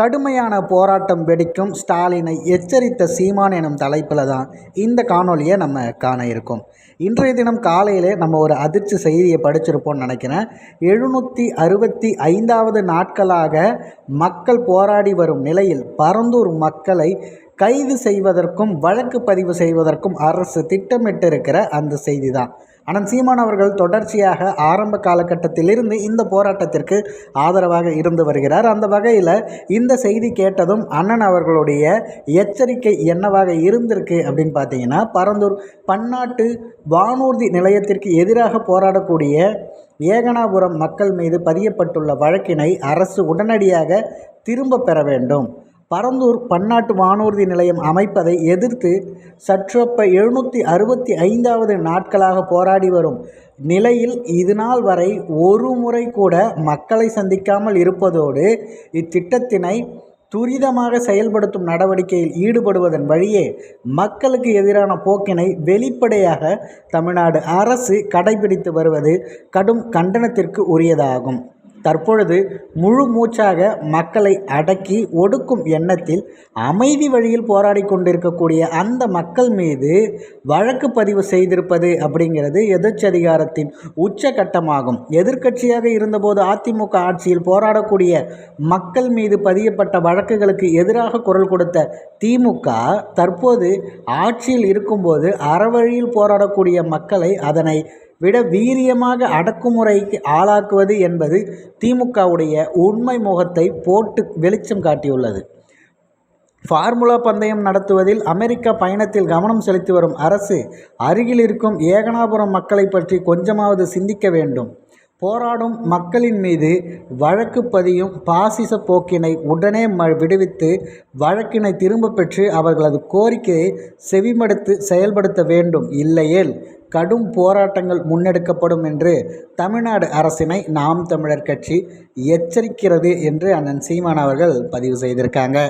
கடுமையான போராட்டம் வெடிக்கும். ஸ்டாலினை எச்சரித்த சீமான் எனும் தலைப்பில் தான் இந்த காணொலியை நம்ம காண இருக்கோம். இன்றைய தினம் காலையிலே நம்ம ஒரு அதிர்ச்சி செய்தியை படிச்சிருப்போம்னு நினைக்கிறேன். எழுநூற்றி அறுபத்தி ஐந்தாவது நாட்களாக மக்கள் போராடி வரும் நிலையில் பரந்தூர் மக்களை கைது செய்வதற்கும் வழக்கு பதிவு செய்வதற்கும் அரசு திட்டமிட்டிருக்கிற அந்த செய்தி தான். ஆனால் சீமான் அவர்கள் தொடர்ச்சியாக ஆரம்ப காலகட்டத்திலிருந்து இந்த போராட்டத்திற்கு ஆதரவாக இருந்து வருகிறார். அந்த வகையில் இந்த செய்தி கேட்டதும் அண்ணன் அவர்களுடைய எச்சரிக்கை என்னவாக இருந்திருக்கு அப்படின்னு பார்த்தீங்கன்னா பரந்தூர் பன்னாட்டு வானூர்தி நிலையத்திற்கு எதிராக போராடக்கூடிய ஏகனாபுரம் மக்கள் மீது பதியப்பட்டுள்ள வழக்கினை அரசு உடனடியாக திரும்ப பெற வேண்டும். பரந்தூர் பன்னாட்டு வானூர்தி நிலையம் அமைப்பதை எதிர்த்து சற்றொப்ப எழுநூற்றி அறுபத்தி ஐந்தாவது நாட்களாக போராடி வரும் நிலையில் இதுநாள் வரை ஒரு முறை கூட மக்களை சந்திக்காமல் இருப்பதோடு இத்திட்டத்தினை துரிதமாக செயல்படுத்தும் நடவடிக்கையில் ஈடுபடுவதன் வழியே மக்களுக்கு எதிரான போக்கினை வெளிப்படையாக தமிழ்நாடு அரசு கடைபிடித்து வருவது கடும் கண்டனத்திற்கு உரியதாகும். தற்பொழுது முழு மூச்சாக மக்களை அடக்கி ஒடுக்கும் எண்ணத்தில் அமைதி வழியில் போராடி கொண்டிருக்கக்கூடிய அந்த மக்கள் மீது வழக்கு பதிவு செய்திருப்பது அப்படிங்கிறது எதிர்ச்சதிகாரத்தின் உச்சகட்டமாகும். எதிர்க்கட்சியாக இருந்தபோது அதிமுக ஆட்சியில் போராடக்கூடிய மக்கள் மீது பதியப்பட்ட வழக்குகளுக்கு எதிராக குரல் கொடுத்த திமுக தற்போது ஆட்சியில் இருக்கும்போது அறவழியில் போராடக்கூடிய மக்களை அதனை விட வீரியமாக அடக்குமுறைக்கு ஆளாக்குவது என்பது திமுகவுடைய உண்மை முகத்தை போட்டு வெளிச்சம் காட்டியுள்ளது. ஃபார்முலா பந்தயம் நடத்துவதில் அமெரிக்கா பயணத்தில் கவனம் செலுத்தி வரும் அரசு அருகில் இருக்கும் ஏகனாபுரம் மக்களை பற்றி கொஞ்சமாவது சிந்திக்க வேண்டும். போராடும் மக்களின் மீது வழக்கு பதியும் பாசிச போக்கினை உடனே ம விடுவித்து வழக்கினை திரும்ப பெற்று அவர்களது கோரிக்கையை செவிமடுத்து செயல்படுத்த வேண்டும். இல்லையேல் கடும் போராட்டங்கள் முன்னெடுக்கப்படும் என்று தமிழ்நாடு அரசினை நாம் தமிழர் கட்சி எச்சரிக்கிறது என்று அண்ணன் சீமான் அவர்கள் பதிவு செய்திருக்காங்க.